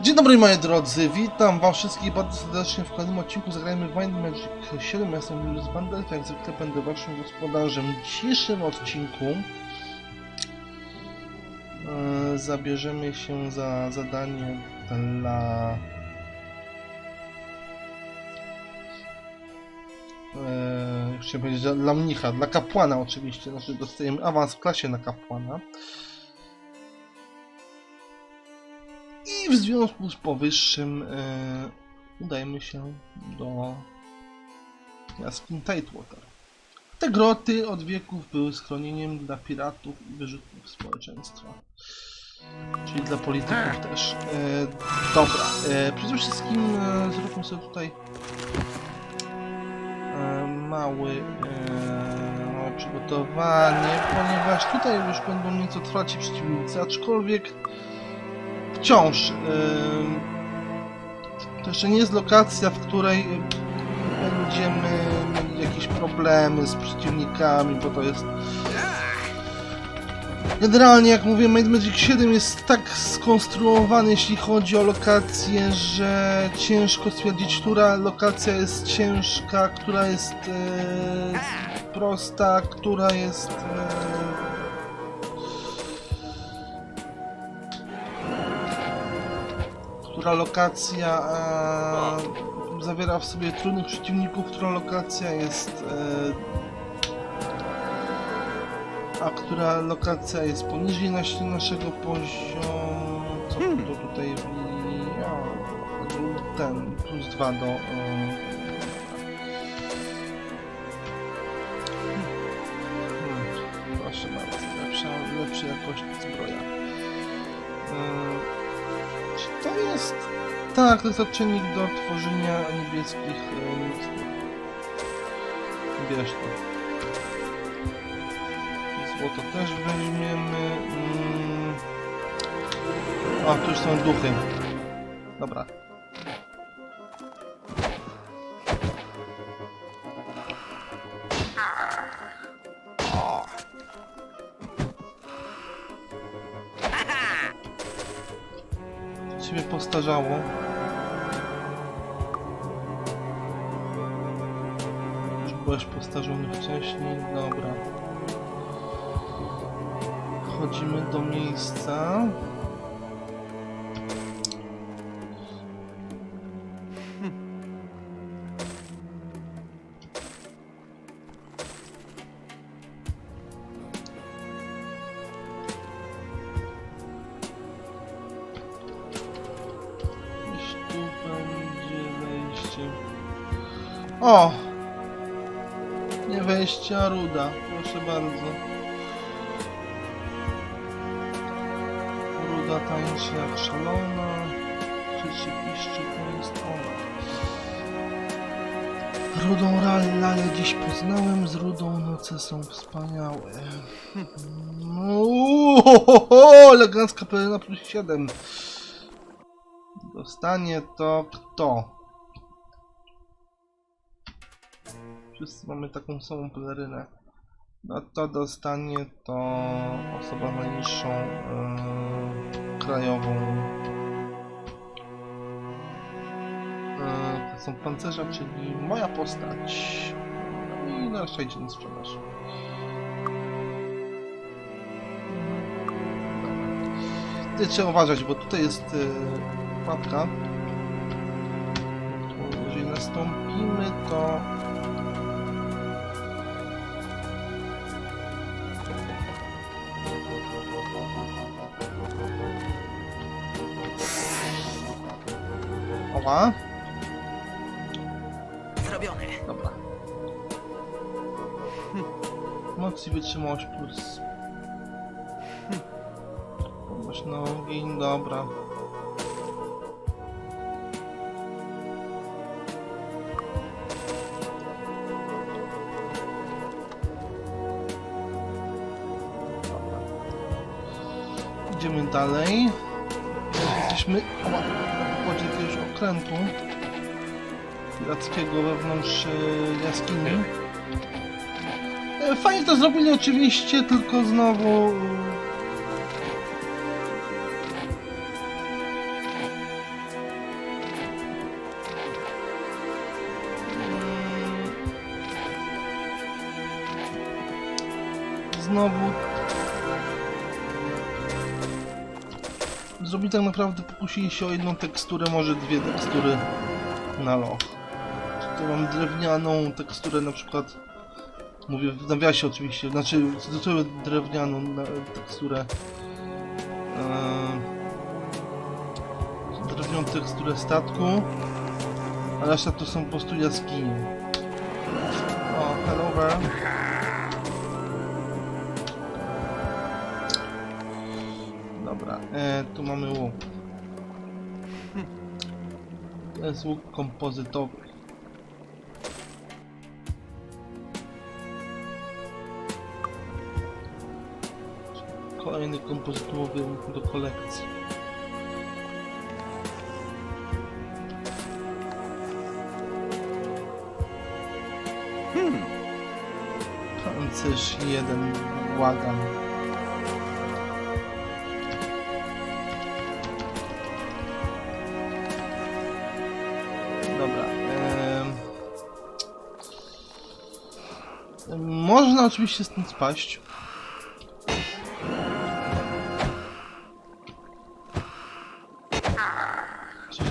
Dzień dobry moi drodzy, witam wam wszystkich bardzo serdecznie w kolejnym odcinku Zagrajmy w Mind Magic 7. Ja jestem Julius Bandel, jak zwykle będę waszym gospodarzem. W dzisiejszym odcinku e, zabierzemy się za zadanie dla e, chciałem powiedzieć, dla mnicha, dla kapłana oczywiście, znaczy dostajemy awans w klasie na kapłana. I w związku z powyższym e, udajemy się do jaskiń Tidewater. Te groty od wieków były schronieniem dla piratów i wyrzutniów społeczeństwa. Czyli dla polityków też. E, dobra, e, przede wszystkim e, zróbmy sobie tutaj e, mały e, przygotowanie, ponieważ tutaj już będą nieco trwać ci przeciwnicy, aczkolwiek wciąż to jeszcze nie jest lokacja, w której będziemy mieli jakieś problemy z przeciwnikami, bo to jest Generalnie, jak mówię, Might Magic 7 jest tak skonstruowany, jeśli chodzi o lokacje, że ciężko stwierdzić, która lokacja jest ciężka, która jest e, prosta, która jest e, która lokacja e, zawiera w sobie trudnych przeciwników, która lokacja jest e, a która lokacja jest poniżej naszego poziomu. Co Hmm. to tutaj ten plus dwa do e, hmm, bardzo lepsza, lepsza jakość zbroja Tak, to jest odczynnik do tworzenia niebieskich e. Wiesz to. Złoto też weźmiemy. Mm. O, tu już są duchy. Dobra. Ciebie postarzało. Byłeś postarzony wcześniej, dobra. Wchodzimy do miejsca. Ruda. Proszę bardzo. Ruda tańczy jak szalona. Krzyczy, piszczy, to jest ona. Rudą lalę dziś poznałem, z rudą noce są wspaniałe. Uuuu, elegancka pelena plus 7. Dostanie to kto? Wszyscy mamy taką samą pelerynę. No to dostanie to osoba najniższą yy, krajową. Yy, to są pancerza, czyli moja postać. No i na szczęście na sprzedaż. Tutaj trzeba uważać, bo tutaj jest yy, pułapka. Jeżeli nastąpimy, to Oła, Zrobione. dobra. Moc i wytrzymałość plus. Pomóż na ogień, dobra. Dobra. Idziemy dalej. Jesteśmy okrętu pirackiego wewnątrz e, jaskini. E, fajnie to zrobili oczywiście, tylko znowu e, znowu zrobili tak naprawdę, pokusili się o jedną teksturę, może dwie tekstury na loch. Tu mam drewnianą teksturę na przykład, mówię w nawiasie oczywiście, znaczy zwyczajną drewnianą teksturę eee, drewnianą teksturę statku, a reszta to są po prostu jaskinie. O, hello there. E, tu mamy łuk. To jest łuk kompozytowy. Kolejny kompozytowy łuk do kolekcji. Pancerz jeden, błagam. Można oczywiście stąd spaść.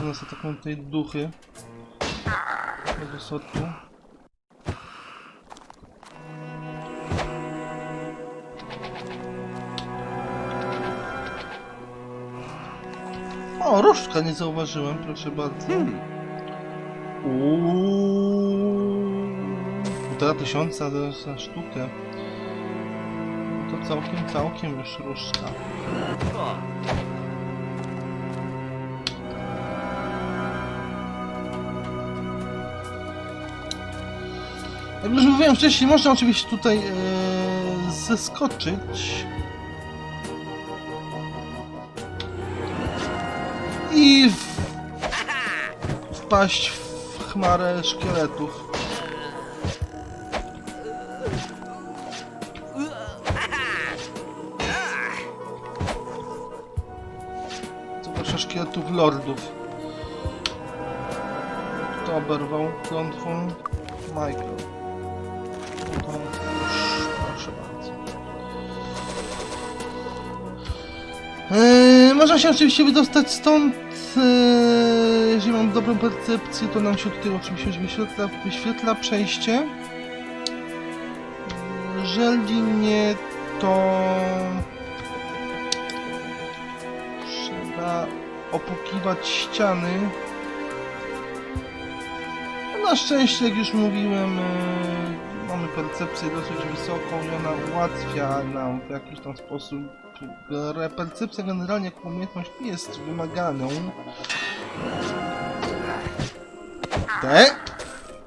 U nas atakują tutaj duchy. Tego sortu. O, różdżka nie zauważyłem, proszę bardzo. Uuu, półtora tysiąca za, sztukę. No To całkiem, całkiem już różdżka. Jak już mówiłem wcześniej, można oczywiście tutaj e, zeskoczyć. I w, wpaść w chmarę szkieletów. Lordów. Kto oberwał klątwą? Michael. No to już, proszę bardzo. Eee, można się oczywiście wydostać stąd. Eee, jeżeli mam dobrą percepcję, to nam się tutaj oczywiście wyświetla, wyświetla przejście. Jeżeli nie, to opłukiwać ściany. Na szczęście, jak już mówiłem, eee, mamy percepcję dosyć wysoką i ona ułatwia nam w jakiś tam sposób grę. Percepcja generalnie jako umiejętność jest wymaganą. Te?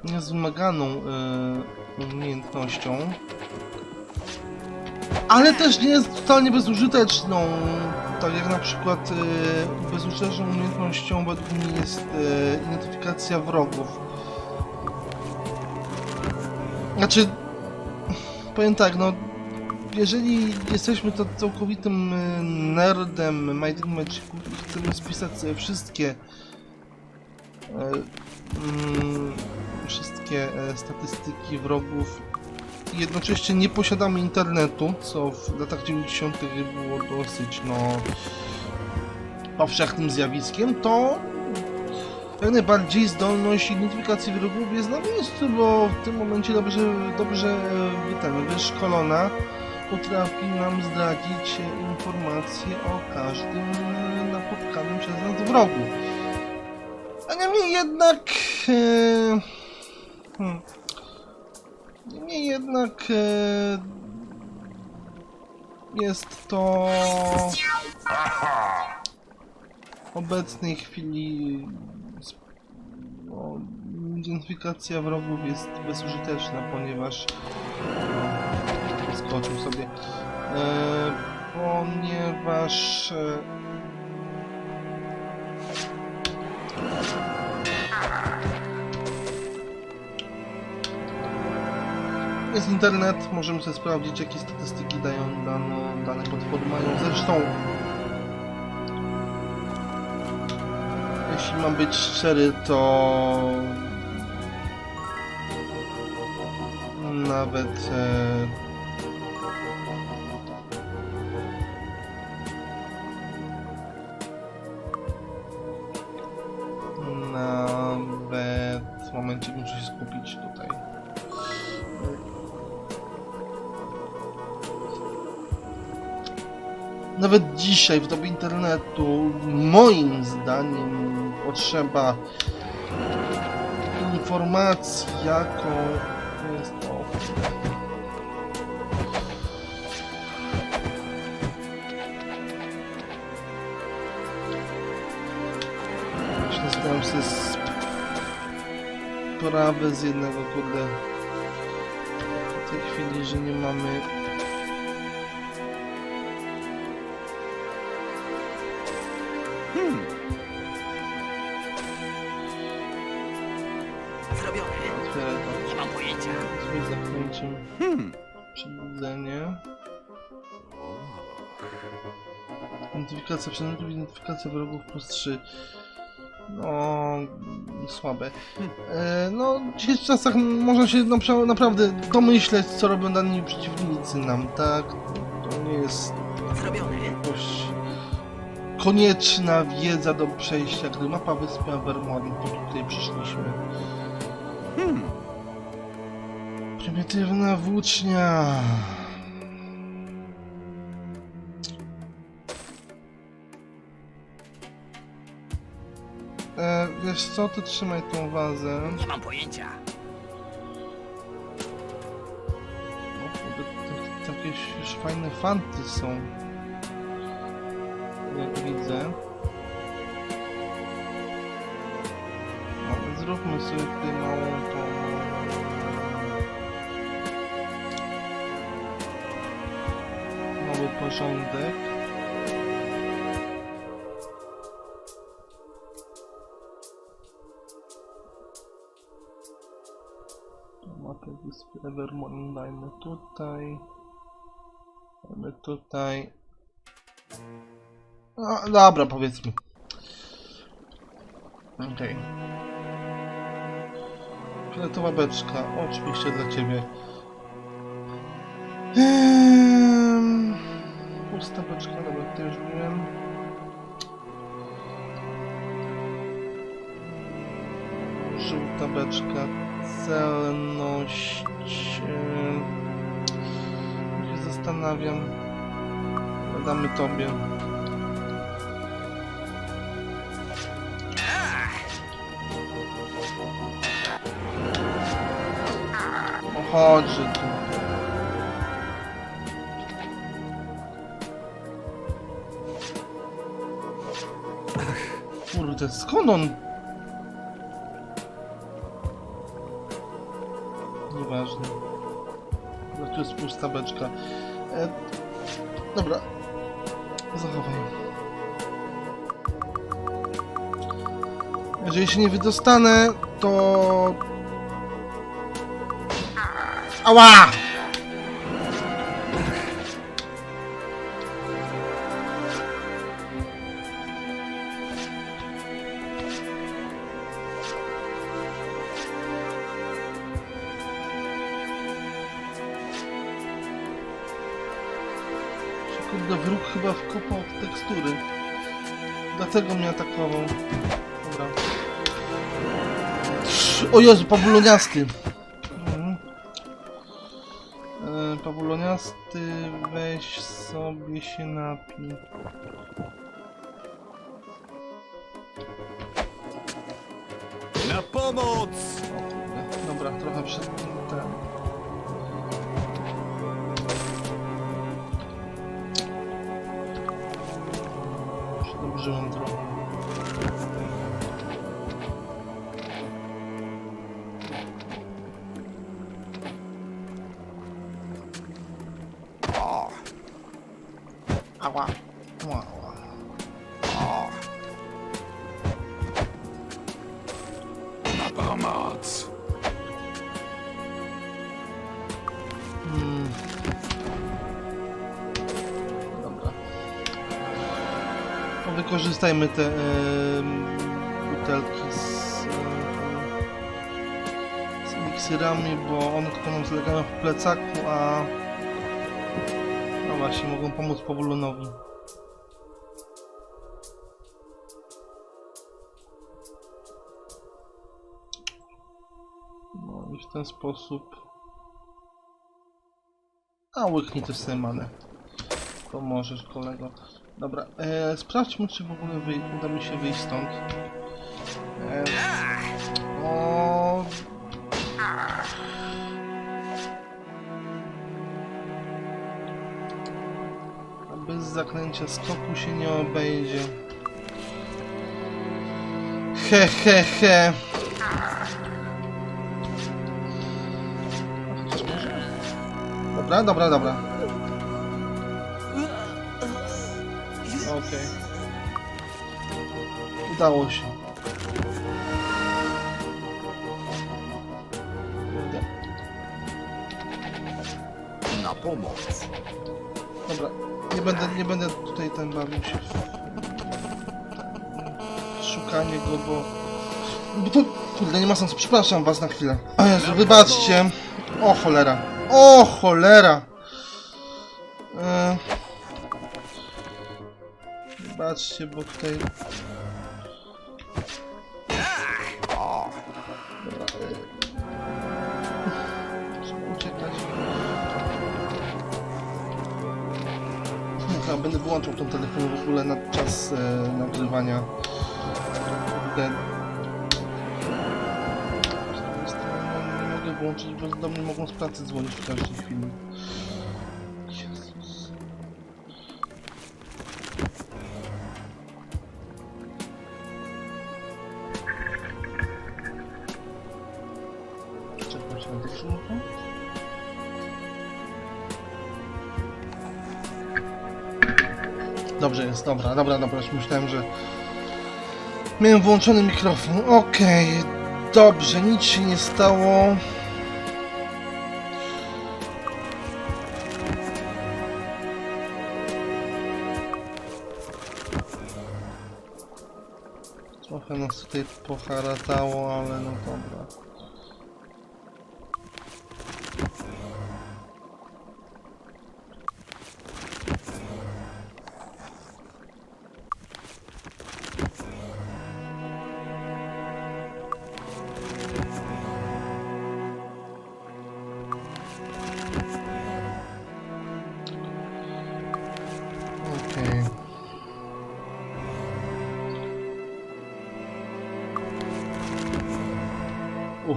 Jest wymaganą e, umiejętnością. Ale też nie jest totalnie bezużyteczną. Tak jak na przykład e, bezużyteczną umiejętnością według mnie jest e, identyfikacja wrogów. Znaczy, powiem tak, no, jeżeli jesteśmy to całkowitym y, nerdem Might and Magiców i chcemy spisać sobie wszystkie e, mm, wszystkie e, statystyki wrogów jednocześnie nie posiadamy internetu, co w latach 90. było dosyć, no, powszechnym zjawiskiem, to jak najbardziej zdolność identyfikacji wrogów jest na miejscu, bo w tym momencie dobrze, dobrze e, ten, wyszkolona potrafi nam zdradzić informacje o każdym napotkanym przez nas wrogu. A niemniej jednak... E, hmm, niemniej jednak... E, jest to... W obecnej chwili identyfikacja wrogów jest bezużyteczna, ponieważ no, skoczył sobie. E, ponieważ jest internet, możemy sobie sprawdzić jakie statystyki dają dano, dane potwory mają. Zresztą jeśli mam być szczery, to nawet e, nawet dzisiaj w dobie internetu, moim zdaniem, potrzeba informacji, jaką jest to. Zdałem sobie sprawę z jednego kurde w tej chwili, że nie mamy Zrobione. otwieraj to Nie mam pojęcia. drzwi zakończym hmm. przebudzenie identyfikacja przedmiotów, identyfikacja wrogów plus 3 no słabe e, no w dzisiejszych czasach można się napra- naprawdę domyśleć co robią dani przeciwnicy nam tak to nie jest jakoś konieczna wiedza do przejścia gry. Mapa wyspy Avermorn, po tutaj przyszliśmy. Hmm. Prymitywna włócznia. E, wiesz co, ty trzymaj tą wazę. Nie mam pojęcia. O to jakieś już fajne fanty są. Jak widzę. Zróbmy sobie tutaj małą tą... Mały porządek. Mapę wyspy Evermorn dajmy tutaj. Dajmy tutaj. No, dobra, powiedzmy. Okej. Fioletowa beczka, oczywiście dla ciebie. Ehm, pusta beczka, dobra, to już wiem. Żółta beczka, celność. em, się zastanawiam. Damy tobie. O, chodź tu. Kurde, skąd on? Nieważne. No tu jest pusta beczka. E, dobra. Zachowaj. Jeżeli się nie wydostanę, to... Ała! Kurde, wróg chyba wkopał w tekstury. Dlatego mnie atakował. Dobra. O Jezu, pabuloniasty. Pabuloniasty, weź sobie się napij. Na pomoc! O. Dobra, trochę przed ten. Przedobrzyłem trochę. Wykorzystajmy te em, butelki z, em, z bo one tylko nam zalegają w plecaku, a no właśnie, mogą pomóc Pawulonowi. No i w ten sposób... A, łyknij też sobie manę. pomożesz, kolego. Dobra, e, sprawdźmy, czy w ogóle uda mi się wyjść stąd. E, o... Bez zaklęcia skoku się nie obejdzie. He, he, he. Dobra, dobra, dobra. Okej. Udało się. Kurde. Na pomoc. Dobra, nie będę, nie będę tutaj ten bawił się w szukanie go, bo... Bo to... Kurde, nie ma sensu, przepraszam was na chwilę. O Jezu, wybaczcie. O cholera. O cholera. Wybaczcie, bo tutaj... Dobra. Muszę uciekać. Chyba będę wyłączał ten telefon w ogóle na czas e, nagrywania. Kurde. Z drugiej strony Nie mogę wyłączyć, bo do mnie mogą z pracy dzwonić w każdej chwili. Dobrze jest, dobra, dobra, dobra, już myślałem, że miałem włączony mikrofon. Okej, dobrze, nic się nie stało. Trochę nas tutaj poharatało, ale no dobra.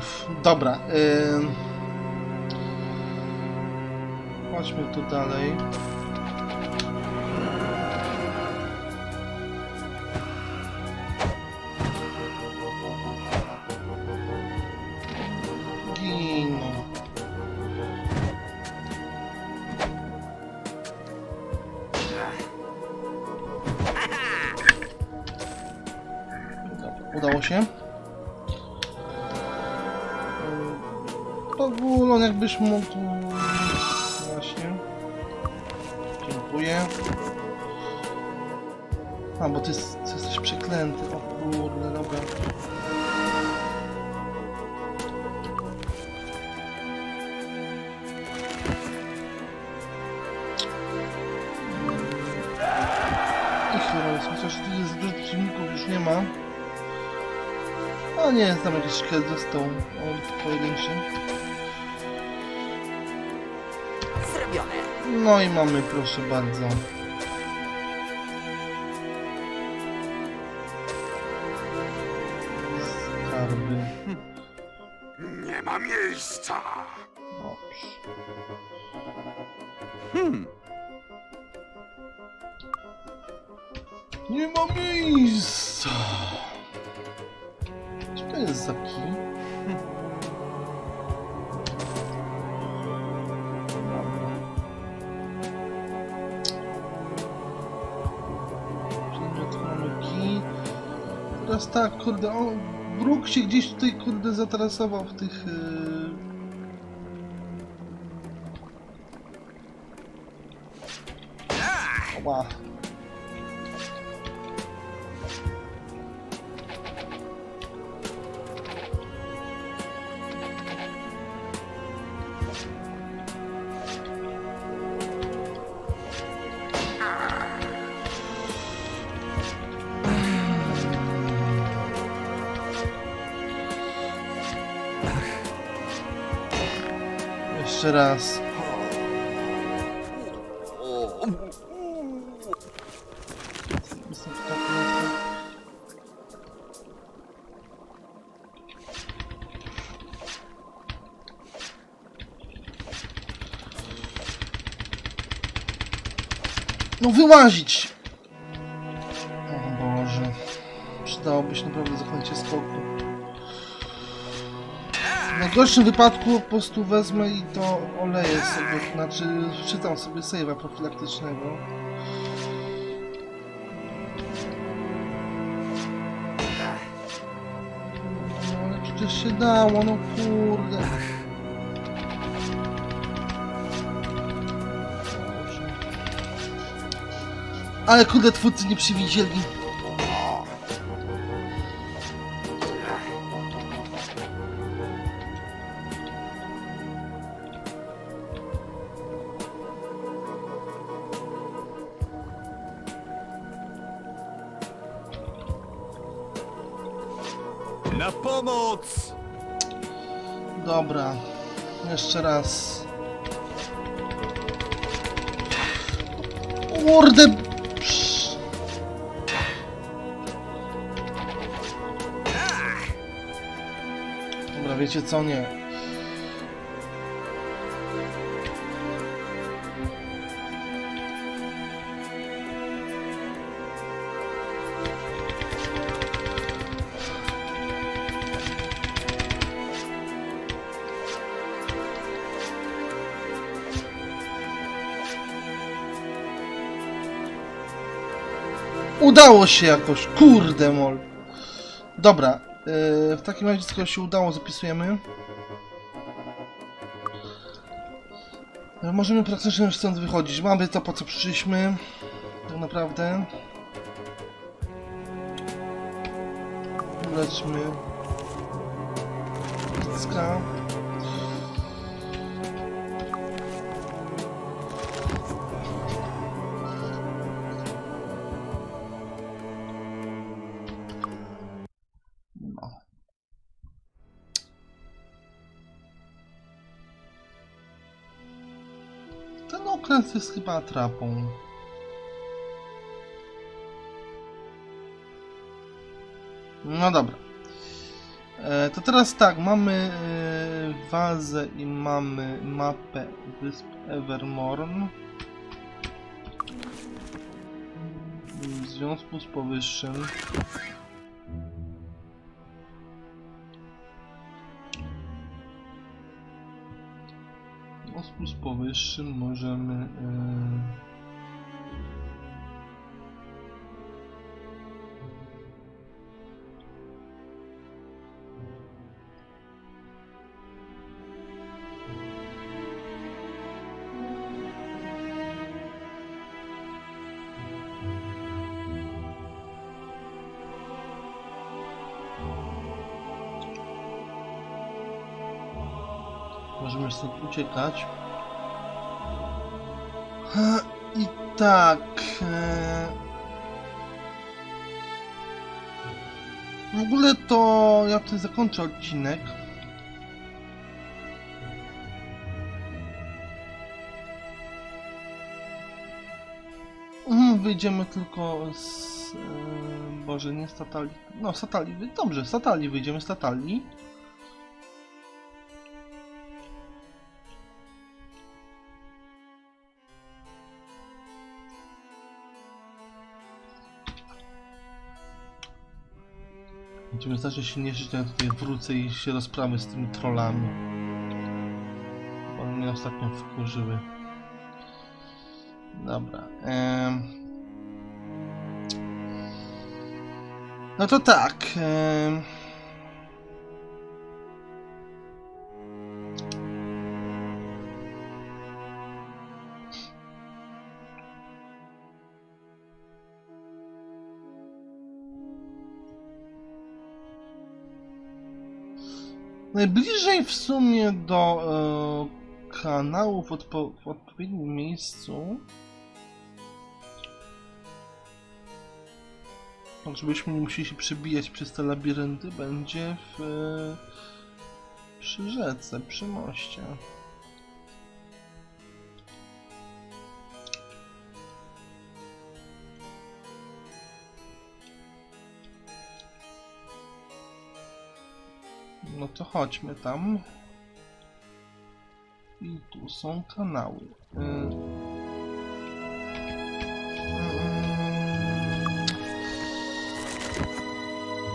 Uff, dobra. Ym... Chodźmy tu dalej. Dziękuję. A, bo ty, jest, ty jesteś przeklęty. O kurde, dobra. Jest, chociaż tu jest dużo przeciwników, już nie ma. A nie, tam jakiś szkielet został o, pojedynczy. No i mamy, proszę bardzo. Skarby. Nie ma miejsca. Dobrze. Hmm. Nie ma miejsca! Co to jest za kij? Teraz tak, kurde, o, wróg się gdzieś tutaj, kurde, zatarasował w tych... Yy... Jeszcze raz. No wyłazić! O Boże. Przydałoby się naprawdę zaklęcie skoku. W najgorszym wypadku po prostu wezmę i to oleję sobie, znaczy czytam sobie save'a profilaktycznego. No ale przecież się dało, no kurde. Ale kurde twórcy nie przewidzieli. Jeszcze raz. Kurde! Dobra, wiecie co? Nie. Udało się jakoś, kurde mol. Dobra, yy, w takim razie skoro się udało, zapisujemy. Możemy praktycznie już stąd wychodzić. Mamy to po co przyszliśmy. Tak naprawdę. Lećmy. Ska. Ten okręt jest chyba atrapą. No dobra. E, to teraz tak, mamy e, wazę i mamy mapę wysp Evermorn. W związku z powyższym powyższym możemy. Yy... Możemy stąd uciekać. Ha, I tak. E... W ogóle to ja tutaj zakończę odcinek. Mhm, Wyjdziemy tylko z... E... Boże, nie z Tatali. No, z Tatali. Dobrze, z Tatali wyjdziemy z Będziemy znacznie silniejszy, to ja tutaj wrócę i się rozprawię z tymi trollami. One mnie ostatnio wkurzyły. Dobra. em. No to tak. em. Najbliżej w sumie do e, kanału w, odpo w odpowiednim miejscu. Tak, żebyśmy nie musieli się przebijać przez te labirynty, będzie w, e, przy rzece, przy moście. No to chodźmy tam. I tu są kanały. Yy.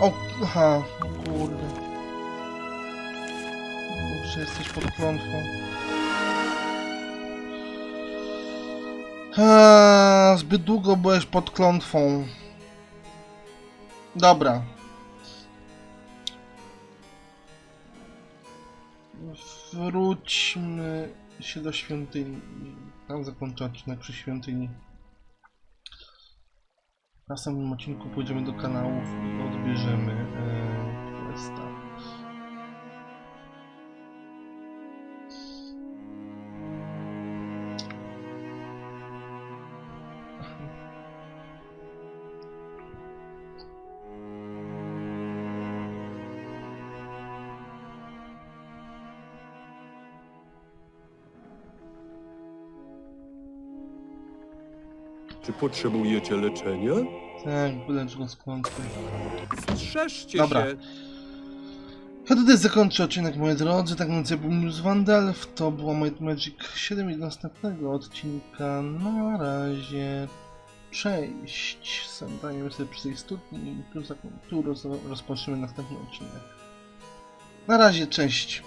O, aha, kurde. Kurczę, jesteś pod klątwą. Eee, zbyt długo byłeś pod klątwą. Dobra, Wróćmy się do świątyni. Tam zakończę odcinek przy świątyni. W następnym odcinku pójdziemy do kanałów i odbierzemy e. potrzebujecie leczenia? Tak, wylecz go z. Strzeżcie Dobra. się! Ja tutaj zakończę odcinek, moi drodzy. Tak więc ja był News Vandalf, to było Might Magic 7 i do następnego odcinka. Na razie. Cześć. Zadajemy sobie przy tej studni i tu, tu roz, rozpoczniemy następny odcinek. Na razie, cześć.